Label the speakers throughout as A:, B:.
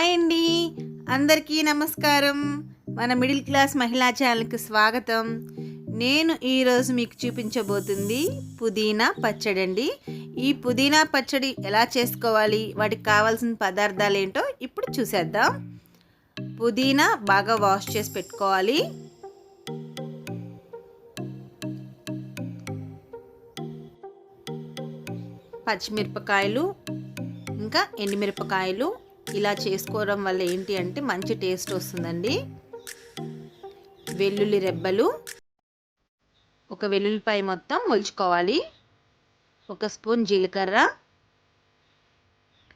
A: Hi అండి. అందరికీ నమస్కారం. మన మిడిల్ క్లాస్ మహిళా ఛానల్కి స్వాగతం. నేను ఈరోజు మీకు చూపించబోతుంది పుదీనా పచ్చడి అండి. ఈ పుదీనా పచ్చడి ఎలా చేసుకోవాలి? వాటికి కావాల్సిన పదార్థాలు ఏంటో ఇప్పుడు చూసేద్దాం. పుదీనా బాగా వాష్ చేసి పెట్టుకోవాలి. పచ్చిమిరపకాయలు ఇంకా ఎండుమిరపకాయలు ఇలా చేసుకోవడం వల్ల ఏంటి అంటే మంచి టేస్ట్ వస్తుందండి. వెల్లుల్లి రెబ్బలు. ఒక వెల్లుల్లిపాయ మొత్తం ఒలుచుకోవాలి ఒక స్పూన్ జీలకర్ర.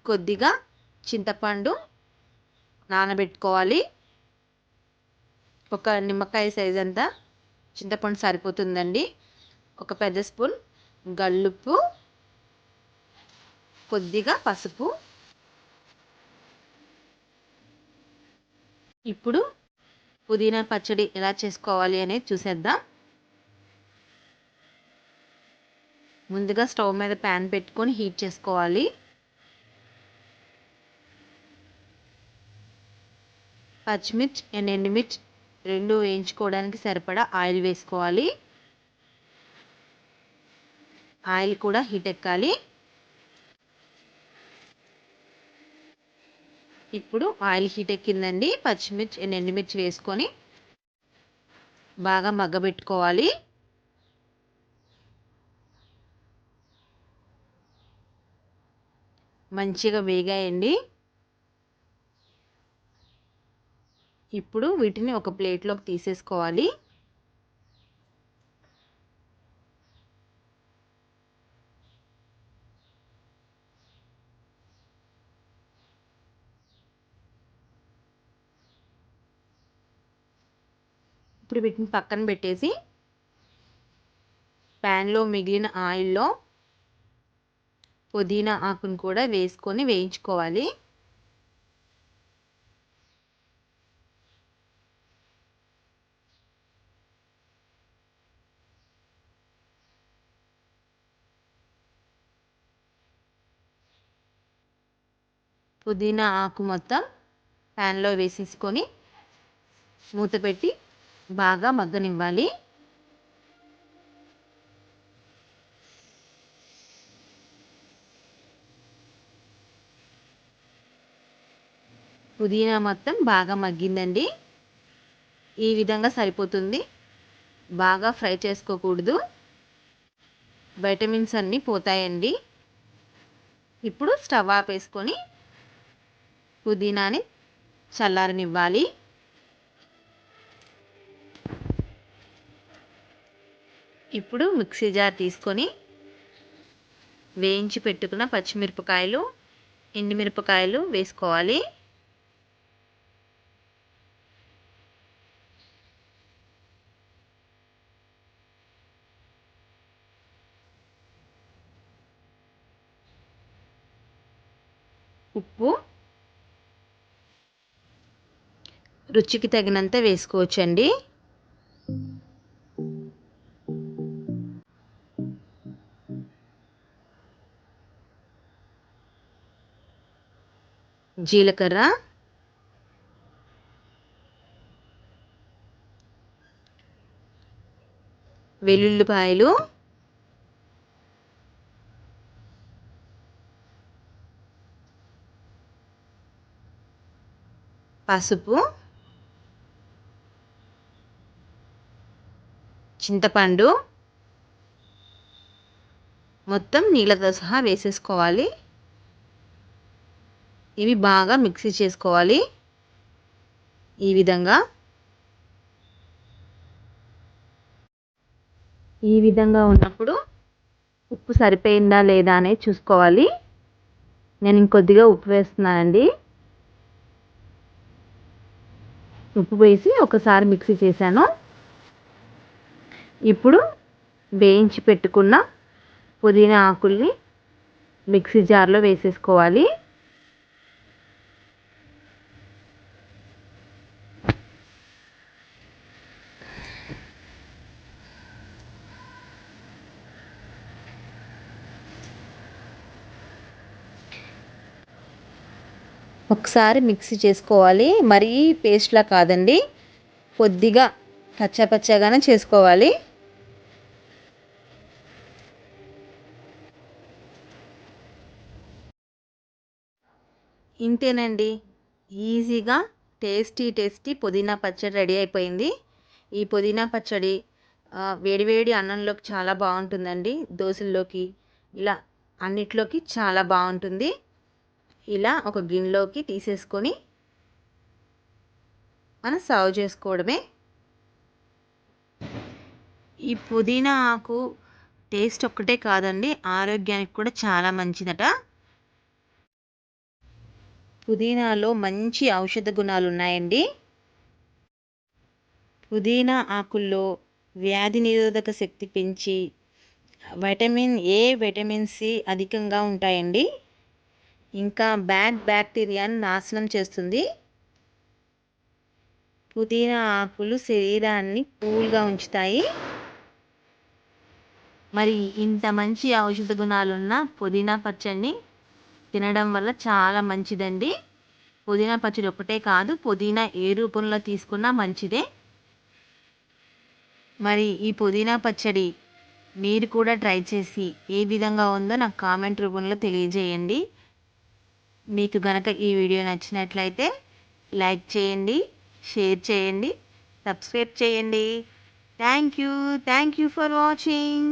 A: కొద్దిగా చింతపండు నానబెట్టుకోవాలి. ఒక నిమ్మకాయ సైజ్ అంతా చింతపండు సరిపోతుందండి. ఒక పెద్ద స్పూన్ గల్లుప్పు. కొద్దిగా పసుపు. ఇప్పుడు పుదీనా పచ్చడి ఎలా చేసుకోవాలి అనేది చూసేద్దాం. ముందుగా స్టవ్ మీద ప్యాన్ పెట్టుకొని హీట్ చేసుకోవాలి. పచ్చిమిర్చి అండ్ ఎండుమిర్చి రెండు వేయించుకోవడానికి సరిపడా ఆయిల్ వేసుకోవాలి. ఆయిల్ కూడా హీట్ ఎక్కాలి. ఇప్పుడు ఆయిల్ హీట్ ఎక్కిందండి పచ్చిమిర్చి ఎండుమిర్చి వేసుకొని బాగా మగ్గబెట్టుకోవాలి. మంచిగా వేగాయండి. ఇప్పుడు వీటిని ఒక ప్లేట్లోకి తీసేసుకోవాలి. ఇప్పుడు వీటిని పక్కన పెట్టేసి ప్యాన్లో మిగిలిన ఆయిల్లో పుదీనా ఆకును కూడా వేసుకొని వేయించుకోవాలి. పుదీనా ఆకు మొత్తం ప్యాన్లో వేసేసుకొని మూత పెట్టి బాగా మగ్గనివ్వాలి. పుదీనా మొత్తం బాగా మగ్గిందండి. ఈ విధంగా సరిపోతుంది. బాగా ఫ్రై చేసుకోకూడదు. వైటమిన్స్ అన్నీ పోతాయండి. ఇప్పుడు స్టవ్ ఆపేసుకొని పుదీనాని చల్లారనివ్వాలి. ఇప్పుడు మిక్సీ జార్ తీసుకొని వేయించి పెట్టుకున్న పచ్చిమిరపకాయలు ఎండుమిరపకాయలు వేసుకోవాలి. ఉప్పు రుచికి తగినంత వేసుకోవచ్చండి. జీలకర్ర. వెల్లుల్లిపాయలు. పసుపు. చింతపండు. మొత్తం నీళ్ళతో సహా వేసేసుకోవాలి. ఇవి బాగా మిక్సీ చేసుకోవాలి. ఈ విధంగా. ఈ విధంగా ఉన్నప్పుడు ఉప్పు సరిపోయిందా లేదా అనేది చూసుకోవాలి. నేను ఇంకొద్దిగా ఉప్పు వేస్తున్నానండి. ఉప్పు వేసి ఒకసారి మిక్సీ చేశాను. ఇప్పుడు వేయించి పెట్టుకున్న పుదీనా ఆకుల్ని మిక్సీ జార్లో వేసేసుకోవాలి. ఒకసారి మిక్సీ చేసుకోవాలి. మరీ పేస్ట్లా కాదండి. కొద్దిగా కచ్చాపచ్చాగానే చేసుకోవాలి. ఇంతేనండి. ఈజీగా టేస్టీ టేస్టీ పుదీనా పచ్చడి రెడీ అయిపోయింది. ఈ పుదీనా పచ్చడి వేడివేడి అన్నంలోకి చాలా బాగుంటుందండి. దోశల్లోకి ఇలా అన్నిట్లోకి చాలా బాగుంటుంది. ఇలా ఒక గిన్నెలోకి తీసేసుకొని మనం సర్వ్ చేసుకోవడమే. ఈ పుదీనా ఆకు టేస్ట్ ఒక్కటే కాదండి ఆరోగ్యానికి కూడా చాలా మంచిదట. పుదీనాలో మంచి ఔషధ గుణాలు ఉన్నాయండి. పుదీనా ఆకుల్లో వ్యాధి నిరోధక శక్తి పెంచి విటమిన్ ఏ విటమిన్ సి అధికంగా ఉంటాయండి. ఇంకా బ్యాడ్ బ్యాక్టీరియాను నాశనం చేస్తుంది. పుదీనా ఆకులు శరీరాన్ని కూల్గా ఉంచుతాయి. మరి ఇంత మంచి ఔషధ గుణాలున్న పుదీనా పచ్చడిని తినడం వల్ల చాలా మంచిదండి. పుదీనా పచ్చడి ఒకటే కాదు పుదీనా ఏ రూపంలో తీసుకున్నా మంచిదే. మరి ఈ పుదీనా పచ్చడి మీరు కూడా ట్రై చేసి ఏ విధంగా ఉందో నాకు కామెంట్ రూపంలో తెలియజేయండి. మీకు గనక ఈ వీడియో నచ్చినట్లయితే లైక్ చేయండి షేర్ చేయండి సబ్స్క్రైబ్ చేయండి. Thank you thank you for watching.